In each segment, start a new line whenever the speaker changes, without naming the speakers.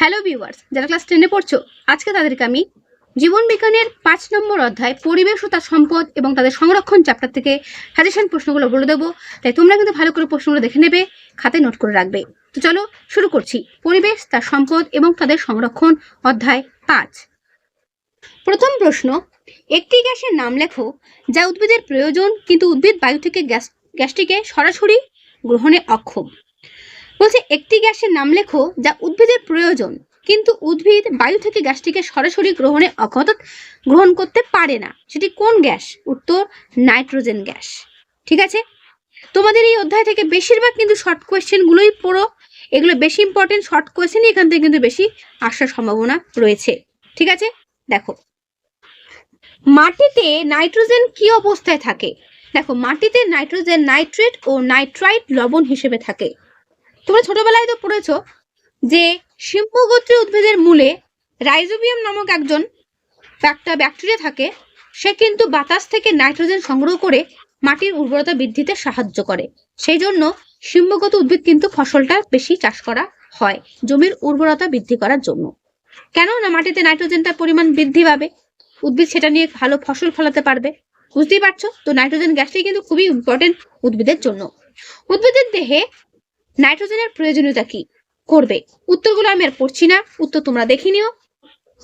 Hello viewers যারা class টেনে পড়ছো, আজকে তাদেরকে আমি জীবন বিজ্ঞানের পাঁচ নম্বর অধ্যায়, পরিবেশ ও তার সম্পদ এবং তাদের সংরক্ষণ চ্যাপ্টার থেকে সাজেশন প্রশ্নগুলো বলে দেবো। তাই তোমরা কিন্তু ভালো করে প্রশ্নগুলো দেখে নেবে, খাতে নোট করে রাখবে। তো চলো শুরু করছি। পরিবেশ, তার সম্পদ এবং তাদের সংরক্ষণ অধ্যায় পাঁচ। প্রথম প্রশ্ন, একটি গ্যাসের নাম লেখো যা উদ্ভিদের প্রয়োজন কিন্তু উদ্ভিদ বায়ু থেকে গ্যাস, গ্যাসটিকে সরাসরি গ্রহণে অক্ষম। বলছে, একটি গ্যাসের নাম লেখো যা উদ্ভিদের প্রয়োজন। কিন্তু উদ্ভিদ বায়ু থেকে গ্যাসটিকে সরাসরি গ্রহণে অর্থাৎ গ্রহণ করতে পারে না। সেটি কোন গ্যাস? উত্তর, নাইট্রোজেন গ্যাস। ঠিক আছে? তোমাদের এই অধ্যায় থেকে বেশিরভাগ কিন্তু শর্ট কোয়েশ্চেনগুলোই পড়ো। এগুলো বেশি ইম্পর্টেন্ট শর্ট কোয়েশ্চেনই এখান থেকে কিন্তু বেশি আসার সম্ভাবনা রয়েছে। ঠিক আছে? দেখো। মাটিতে নাইট্রোজেন কি অবস্থায় থাকে? দেখো, মাটিতে নাইট্রোজেন নাইট্রেট ও নাইট্রাইট লবণ হিসেবে থাকে। তোমরা ছোটবেলায় তো পড়েছো যে সিম্পগোত্রী উদ্ভিদের মূলে রাইজোবিয়াম নামক একজন একটা ব্যাকটেরিয়া থাকে। সে কিন্তু বাতাস থেকে নাইট্রোজেন সংগ্রহ করে মাটির উর্বরতা বৃদ্ধিতে সাহায্য করে। সেই জন্য সিম্বগত উদ্ভিদ কিন্তু ফসলটা বেশি চাষ করা হয়, জমির উর্বরতা বৃদ্ধি করার জন্য। কেন না মাটিতে নাইট্রোজেনটার পরিমাণ বৃদ্ধি পাবে, উদ্ভিদ সেটা নিয়ে ভালো ফসল ফলাতে পারবে। বুঝতেই পারছ? তো নাইট্রোজেন গ্যাসটাই কিন্তু খুবই ইম্পর্টেন্ট উদ্ভিদের জন্য। উদ্ভিদের দেহে নাইট্রোজেনের প্রয়োজনীয়তা কি? করবে। উত্তরগুলো আমি আর পড়ছি না। উত্তর তোমরা দেখে নিও।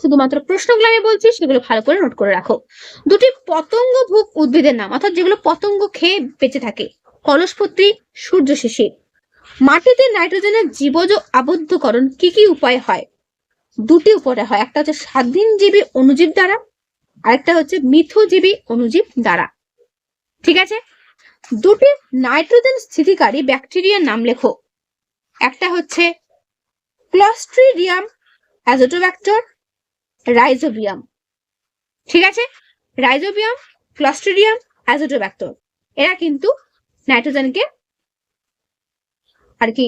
শুধুমাত্র প্রশ্নগুলো আমি বলছি, সেগুলো ভালো করে নোট করে রাখো। দুটি পতঙ্গ ভুক উদ্ভিদের নাম, অর্থাৎ যেগুলো পতঙ্গ খেয়ে বেঁচে থাকে। কলসপত্রী, সূর্য শিশির মাটিতে নাইট্রোজেনের জীবজ আবদ্ধকরণ কি কি উপায় হয়? দুটি উপায়ে হয়। একটা হচ্ছে স্বাধীনজীবী অনুজীব দ্বারা, আরেকটা হচ্ছে মিথুজীবী অনুজীব দ্বারা। ঠিক আছে? দুটি নাইট্রোজেন স্থিতিকারী ব্যাকটেরিয়ার নাম লেখো। একটা হচ্ছে ক্লস্ট্রিডিয়াম অ্যাজোটোব্যাক্টর রাইজোবিয়াম ঠিক আছে? রাইজোবিয়াম ক্লস্ট্রিডিয়াম অ্যাজোটোব্যাক্টর এরা কিন্তু নাইট্রোজেনকে আর কি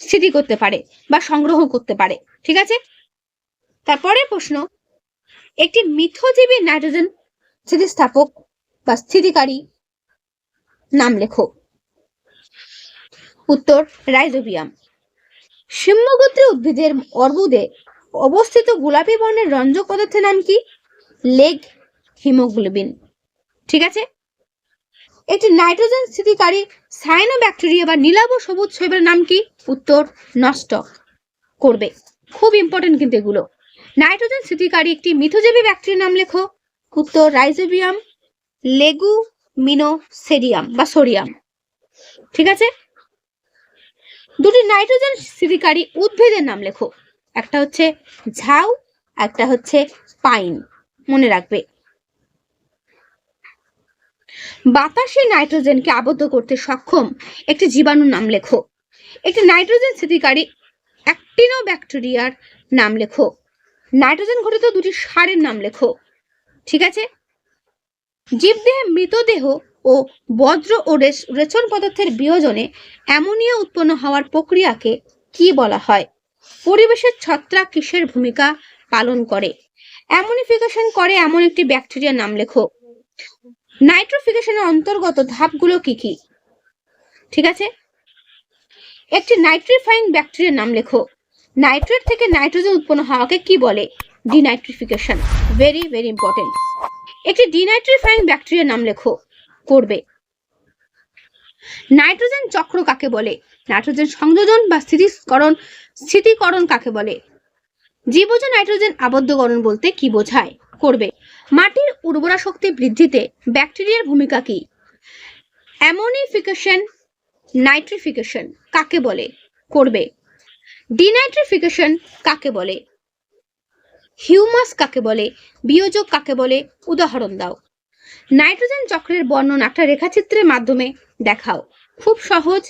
স্থিতি করতে পারে বা সংগ্রহ করতে পারে। ঠিক আছে? তারপরের প্রশ্ন, একটি মিথজীবী নাইট্রোজেন স্থিতিস্থাপক বা স্থিতিকারী নাম লেখো। উত্তর, রাইজোবিয়াম। সিম্মগোত্রী উদ্ভিদের অর্বুদে অবস্থিত গোলাপি বর্ণের রঞ্জক পদার্থের নাম কি? লেগ হিমোগ্লোবিন। ঠিক আছে? একটি নাইট্রোজেন স্থিতিকারী সাইনো ব্যাকটেরিয়া বা নীলাভ সবুজ শৈবের নাম কি? উত্তর নষ্ট করবে। খুব ইম্পর্টেন্ট কিন্তু এগুলো। নাইট্রোজেন স্থিতিকারী একটি মিথোজীবী ব্যাকটেরিয়ার নাম লেখো। উত্তর, রাইজোবিয়াম। লেগু মিনোসেরিয়াম বা সোডিয়াম। ঠিক আছে? দুটি নাইট্রোজেন স্থিতিকারী উদ্ভিদের নাম লেখো। একটা হচ্ছে ঝাউ, একটা হচ্ছে পাইন। মনে রাখবে। বাতাসে নাইট্রোজেনকে আবদ্ধ করতে সক্ষম একটি জীবাণুর নাম লেখো। একটি নাইট্রোজেন স্থিতিকারী অ্যাক্টিনো ব্যাকটেরিয়ার নাম লেখো। নাইট্রোজেন ঘটিত দুটি সারের নাম লেখো। ঠিক আছে? জীবদেহে মৃতদেহ ও বজ্র ও রেচন পদার্থের বিয়োজনে অ্যামোনিয়া উৎপন্ন হওয়ার প্রক্রিয়াকে কি বলা হয়? পরিবেশের ছত্রাক কিসের ভূমিকা পালন করে? অ্যামোনিফিকেশন করে এমন একটি ব্যাকটেরিয়ার নাম লেখো। নাইট্রোফিকেশনের অন্তর্গত ধাপগুলো কি কি? ঠিক আছে? একটি নাইট্রিফাইং ব্যাকটেরিয়ার নাম লেখো। নাইট্রেট থেকে নাইট্রোজেন উৎপন্ন হওয়াকে কি বলে? ডিনাইট্রিফিকেশন। ভেরি ভেরি ইম্পর্টেন্ট একটি ডিনাইট্রিফাইং ব্যাকটেরিয়ার নাম লেখো, করবে। নাইট্রোজেন চক্র কাকে বলে? নাইট্রোজেন সংযোজন বা স্থিতিকরণ স্থিতিকরণ কাকে বলে? জীবজ নাইট্রোজেন আবদ্ধকরণ বলতে কি বোঝায়? করবে। মাটির উর্বরা শক্তি বৃদ্ধিতে ব্যাকটেরিয়ার ভূমিকা কি? অ্যামোনিফিকেশন নাইট্রিফিকেশন কাকে বলে? করবে। ডিনাইট্রিফিকেশন কাকে বলে? হিউমাস কাকে বলে? বিয়োজক কাকে বলে? উদাহরণ দাও। নাইট্রোজেন চক্রের বর্ণনা একটা রেখাচিত্রের মাধ্যমে দেখাও। খুব সহজ।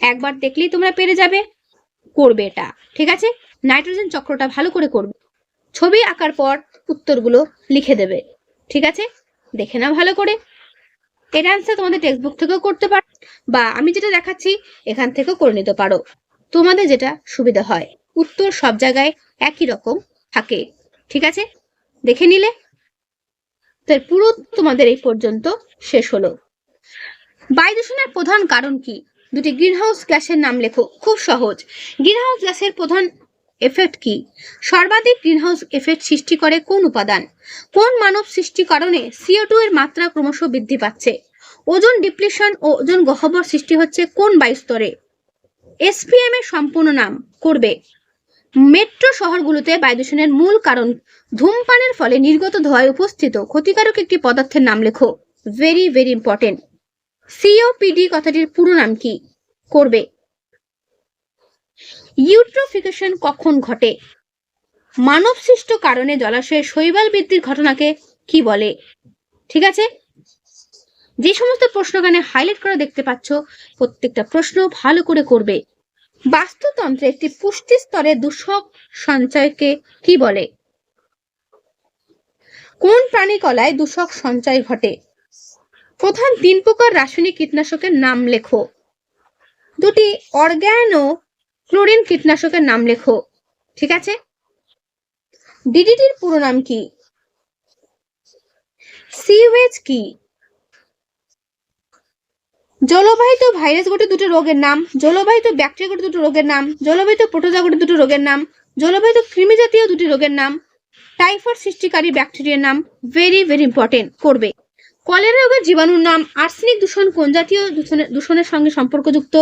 একবার দেখলেই তোমরা পেরে যাবে। করবে এটা। ঠিক আছে? নাইট্রোজেন চক্রটা ভালো করে করবে। ছবি আঁকার পর উত্তরগুলো লিখে দেবে। ঠিক আছে? দেখে নাও ভালো করে। এর অ্যান্সার তোমাদের টেক্সট বুক থেকেও করতে পারো বা আমি যেটা দেখাচ্ছি এখান থেকেও করে নিতে পারো। তোমাদের যেটা সুবিধা হয়। উত্তর সব জায়গায় একই রকম থাকে। ঠিক আছে? দেখে নিলে? তো পুরো তোমাদের এই পর্যন্ত শেষ হলো। বায়ু দূষণের প্রধান কারণ কি? দুটি গ্রিনহাউস গ্যাসের নাম লেখো, খুব সহজ। গ্রিনহাউস গ্যাসের প্রধান এফেক্ট কি? সর্বাধিক গ্রিনহাউস এফেক্ট সৃষ্টি করে কোন উপাদান? কোন মানব সৃষ্টি কারণে সিও টু এর মাত্রা ক্রমশ বৃদ্ধি পাচ্ছে? ওজন ডিপ্লিশন ও ওজন গহ্বর সৃষ্টি হচ্ছে কোন বায়ুস্তরে? এসপিএম এর সম্পূর্ণ নাম করবে। মেট্রো শহরগুলোতে বায়ু দূষণের মূল কারণ ধূমপানের ফলে নির্গত ধোঁয়ায় উপস্থিত ক্ষতিকারক একটি পদার্থের নাম লেখো। ভেরি ভেরি ইম্পর্টেন্ট সিওপিডি কথাটির পুরো নাম কি? করবে। ইউট্রোফিকেশন কখন ঘটে? মানব সৃষ্ট কারণে জলাশয়ে শৈবাল বৃদ্ধির ঘটনাকে কি বলে? ঠিক আছে? যে সমস্ত প্রশ্নখানে হাইলাইট করা দেখতে পাচ্ছ, প্রত্যেকটা প্রশ্ন ভালো করে করবে। বাস্তুতন্ত্রে একটি পুষ্টি স্তরে দূষক সঞ্চয়কে কি বলে? কোন প্রাণী কলায় দূষক সঞ্চয় ঘটে? প্রধান তিন প্রকার রাসায়নিক কীটনাশকের নাম লেখো। দুটি অর্গ্যানো ক্লোরিন কীটনাশকের নাম লেখো। ঠিক আছে? ডিডিটির পুরো নাম কি? সিওয়েজ কি? জলবাহিত ভাইরাস গঠিত দুটো রোগের নাম, জলবাহিত ব্যাকটেরিয়া গঠিত দুটো রোগের নাম, জলবাহিত প্রোটোজা গঠিত দুটো রোগের নাম, জলবাহিত কৃমি জাতীয় দুটি রোগের নাম, টাইফয়েড সৃষ্টিকারী ব্যাকটেরিয়ার নাম ভেরি ভেরি ইম্পর্টেন্ট করবে। কলেরা রোগের জীবাণুর নাম আর্সেনিক দূষণ, কোন জাতীয় দূষণের দূষণের সঙ্গে সম্পর্কযুক্ত?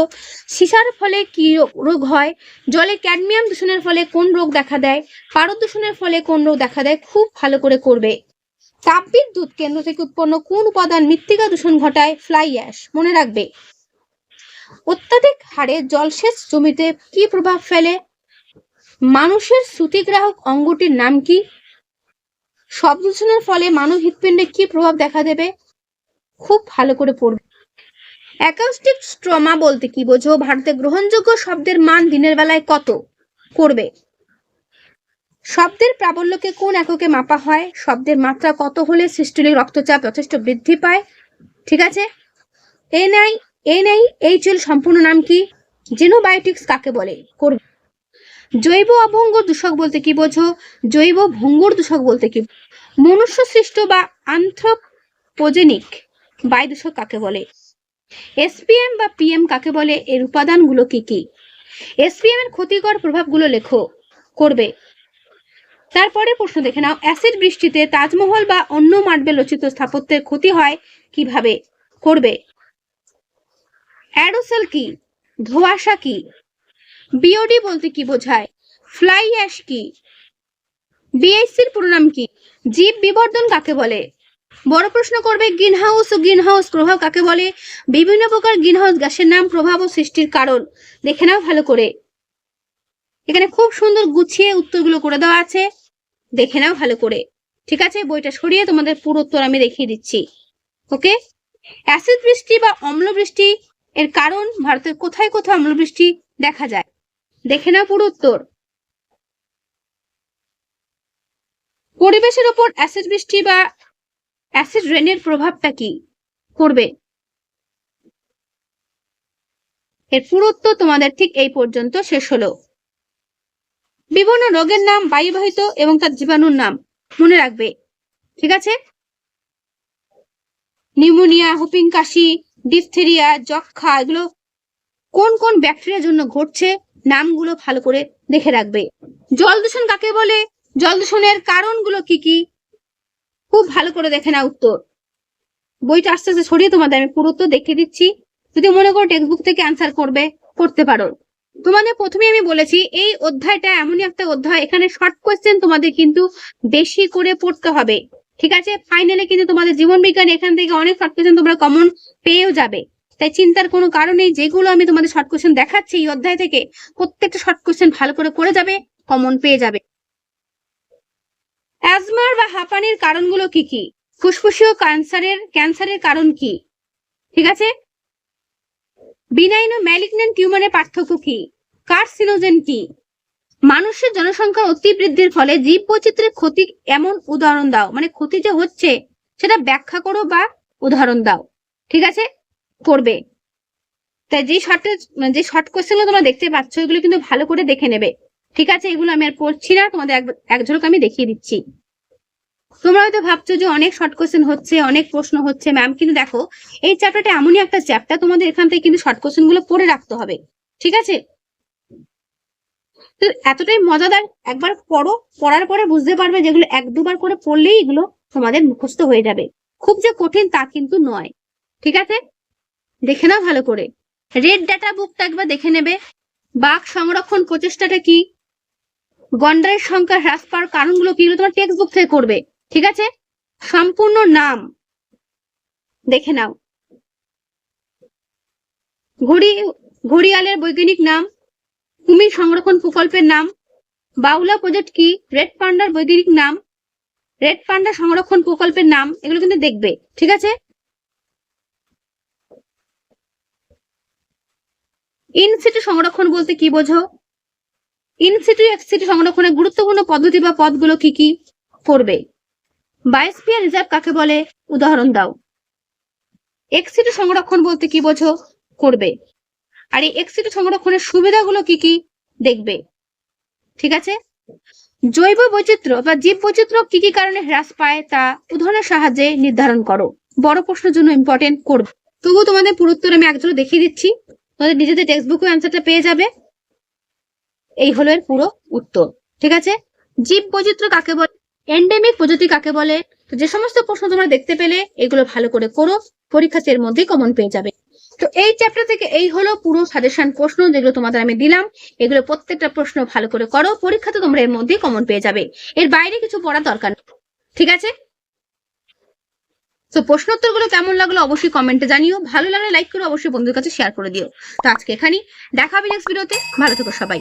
সীসার ফলে কি রোগ হয়? জলে ক্যাডমিয়াম দূষণের ফলে কোন রোগ দেখা দেয়? পারদ দূষণের ফলে কোন রোগ দেখা দেয়? খুব ভালো করে করবে। তাপবিদ্যুৎ কেন্দ্র থেকে উৎপন্ন কোন উপাদান মৃত্তিকা দূষণ ঘটায়? ফ্লাই অ্যাশ মনে রাখবে। অত্যাধিক হারে জলসেচ জমিতে কি প্রভাব ফেলে? মানুষের শ্রুতিগ্রাহক অঙ্গটির নাম কি? শব্দ দূষণের ফলে মানব হৃৎপিণ্ডে কি প্রভাব দেখা দেবে? খুব ভালো করে পড়বে। অ্যাকাউস্টিক স্ট্রমা বলতে কি বোঝো? ভারতে গ্রহণযোগ্য শব্দের মান দিনের বেলায় কত? করবে শব্দের প্রাবল্যকে কোন এককে মাপা হয়? শব্দের মাত্রা কত হলে সিস্টোলিক রক্তচাপ যথেষ্ট বৃদ্ধি পায়? ঠিক আছে? এনআই এনআই এইচএল সম্পূর্ণ নাম কি? জেনোবায়োটিক্স কাকে বলে? করবে। জৈব অভঙ্গ দূষক বলতে কি বোঝো? জৈব ভঙ্গুর দূষক বলতে কি মনুষ্য সৃষ্ট বা আন্থ্রোপোজেনিক বায়ু দূষক কাকে বলে? এসপিএম বা পিএম কাকে বলে? এর উপাদানগুলো কি কি? এসপিএম এর ক্ষতিকর প্রভাবগুলো লেখো। করবে। তারপরে প্রশ্ন দেখে নাও, অ্যাসিড বৃষ্টিতে তাজমহল বা অন্য মার্বেল রচিত স্থাপত্যের ক্ষতি হয় কীভাবে? করবে। অ্যারোসেল কি? ধোঁয়াশা কি? বিওডি বলতে কি বোঝায়? ফ্লাই অ্যাশ কি? বিএসসির পুরো নাম কি? জীব বিবর্ধন কাকে বলে? বড় প্রশ্ন করবে গ্রিন হাউস ও গ্রিন হাউস প্রভাব কাকে বলে? বিভিন্ন প্রকার গ্রিন হাউস গ্যাসের নাম, প্রভাব ও সৃষ্টির কারণ। দেখে নাও ভালো করে। এখানে খুব সুন্দর গুছিয়ে উত্তরগুলো করে দেওয়া আছে। দেখে নাও ভালো করে। ঠিক আছে? বইটা সরিয়ে তোমাদের পুরো উত্তর আমি দেখিয়ে দিচ্ছি। ওকে? অ্যাসিড বৃষ্টি বা অম্ল বৃষ্টি এর কারণ ভারতের কোথায় কোথায় অম্ল বৃষ্টি দেখা যায়? দেখে নাও পুরো উত্তর। পরিবেশের ওপর অ্যাসিড বৃষ্টি বা অ্যাসিড রেনের প্রভাবটা কি করবে? এর পুরো উত্তর তোমাদের ঠিক এই পর্যন্ত শেষ হলো। বিভিন্ন রোগের নাম, বায়ুবাহিত এবং তার জীবাণুর নাম। মনে রাখবে। ঠিক আছে? নিউমোনিয়া, হুপিং কাশি, ডিপথেরিয়া যক্ষা এগুলো কোন কোন ব্যাকটেরিয়ার জন্য ঘটছে, নামগুলো ভালো করে দেখে রাখবে। জল দূষণ কাকে বলে? জল দূষণের কারণগুলো কি কি? খুব ভালো করে দেখে না উত্তর। বইটা আস্তে আস্তে সরিয়ে তোমাদের আমি পুরো উত্তর দেখিয়ে দিচ্ছি। যদি মনে করো টেক্সট বুক থেকে অ্যান্সার করবে, করতে পারো। তোমাদের প্রথমে আমি বলেছি, এই অধ্যায়টা এমনই একটা অধ্যায়, এখানে শর্ট কোয়েশ্চেন তোমাদের কিন্তু বেশি করে পড়তে হবে, ঠিক আছে? ফাইনালে কিন্তু তোমাদের জীবন বিজ্ঞান এখান থেকে অনেক শর্ট কোয়েশ্চেন তোমরা কমন পেয়েও যাবে, তাই চিন্তার কোনো কারণ যেগুলো আমি তোমাদের শর্ট কোয়েশ্চেন দেখাচ্ছি এই অধ্যায় থেকে, প্রত্যেকটা শর্ট কোয়েশ্চেন ভালো করে করে যাবে কমন পেয়ে যাবে। অ্যাজমার বা হাঁপানির কারণগুলো কি কি? ফুসফুসীয় ক্যান্সারের ক্যান্সারের কারণ কি? ঠিক আছে? বিনাইন ও ম্যালিগন্যান্ট টিউমারের পার্থক্য কি? কার্সিনোজেন কি? মানুষের জনসংখ্যা অতি বৃদ্ধির ফলে জীব বৈচিত্র্যের ক্ষতি এমন উদাহরণ দাও। মানে ক্ষতি যে হচ্ছে, সেটা ব্যাখ্যা করো বা উদাহরণ দাও। ঠিক আছে? করবে। তাই যে শর্ট যে শর্ট কোয়েশ্চেন তোমরা দেখতে পাচ্ছ, এগুলো কিন্তু ভালো করে দেখে নেবে। ঠিক আছে? এগুলো আমি আর পড়ছি না, তোমাদের এক ঝলক আমি দেখিয়ে দিচ্ছি। তোমরা হয়তো ভাবছ যে অনেক শর্ট কোশ্চেন হচ্ছে, অনেক প্রশ্ন হচ্ছে ম্যাম কিন্তু দেখো, এই চ্যাপ্টারটা এমনই একটা চ্যাপ্টার তোমাদের এখান থেকে কিন্তু শর্ট কোশ্চেনগুলো পড়ে রাখতে হবে, ঠিক আছে? তো এতটাই মজাদার, একবার পড়ো, পড়ার পরে বুঝতে পারবে যেগুলো এক দুবার করে পড়লেই এগুলো তোমাদের মুখস্থ হয়ে যাবে। খুব যে কঠিন তা কিন্তু নয়, ঠিক আছে? দেখে নাও ভালো করে। রেড ডাটা বুকটা একবার দেখে নেবে। বাঘ সংরক্ষণ প্রচেষ্টাটা কি? গন্ডারের সংখ্যা হ্রাস পাওয়ার কারণগুলো কি? তোমার টেক্সট বুক থেকে করবে। ঠিক আছে? সম্পূর্ণ নাম দেখে নাও। ঘড়ি, ঘড়িয়ালের বৈজ্ঞানিক নাম, কুমির সংরক্ষণ প্রকল্পের নাম, বাউলা প্রজেক্ট কি, রেড পান্ডার বৈজ্ঞানিক নাম, রেড পান্ডা সংরক্ষণ প্রকল্পের নাম, এগুলো কিন্তু দেখবে, ঠিক আছে? ইন সিটি সংরক্ষণ বলতে কি বোঝো? ইন সিটি সিটি সংরক্ষণের গুরুত্বপূর্ণ পদ্ধতি বা পদগুলো কি কি? পড়বে। বায়োস্ফিয়ার রিজার্ভ কাকে বলে? উদাহরণ দাও। এক্স সিটি সংরক্ষণ বলতে কি বোঝো? করবে। আর এই এক্স সিটি সংরক্ষণের সুবিধাগুলো কি কি? দেখবে। ঠিক আছে? জৈব বৈচিত্র্য বা জীব বৈচিত্র্য কি কি কারণে হ্রাস পায় তা উদাহরণের সাহায্যে নির্ধারণ করো। বড় প্রশ্নের জন্য ইম্পর্টেন্ট করবে। তবুও তোমাদের পুরো উত্তর আমি একজন দেখিয়ে দিচ্ছি। তোমাদের নিজেদের টেক্সট বুকে অ্যান্সারটা পেয়ে যাবে। এই হলো এর পুরো উত্তর। ঠিক আছে? জীব বৈচিত্র্য কাকে বলে? এন্ডেমিক প্রজাতি কাকে বলে? তো যে সমস্ত প্রশ্ন তোমরা দেখতে পেলে, এগুলো ভালো করে করো। পরীক্ষাতে এর মধ্যেই কমন পেয়ে যাবে। তো এই চ্যাপ্টার থেকে এই হলো পুরো সাজেশন প্রশ্ন যেগুলো তোমাদের আমি দিলাম। এগুলো প্রত্যেকটা প্রশ্ন ভালো করে করো। পরীক্ষাতে তোমরা এর মধ্যেই কমন পেয়ে যাবে। এর বাইরে কিছু পড়া দরকার ঠিক আছে? তো প্রশ্ন উত্তরগুলো কেমন লাগল অবশ্যই কমেন্টে জানিও। ভালো লাগলে লাইক করে, অবশ্যই বন্ধুদের কাছে শেয়ার করে দিও। তো আজকে এখানেই। দেখা হবে নেক্সট ভিডিওতে ভালো থেকো সবাই।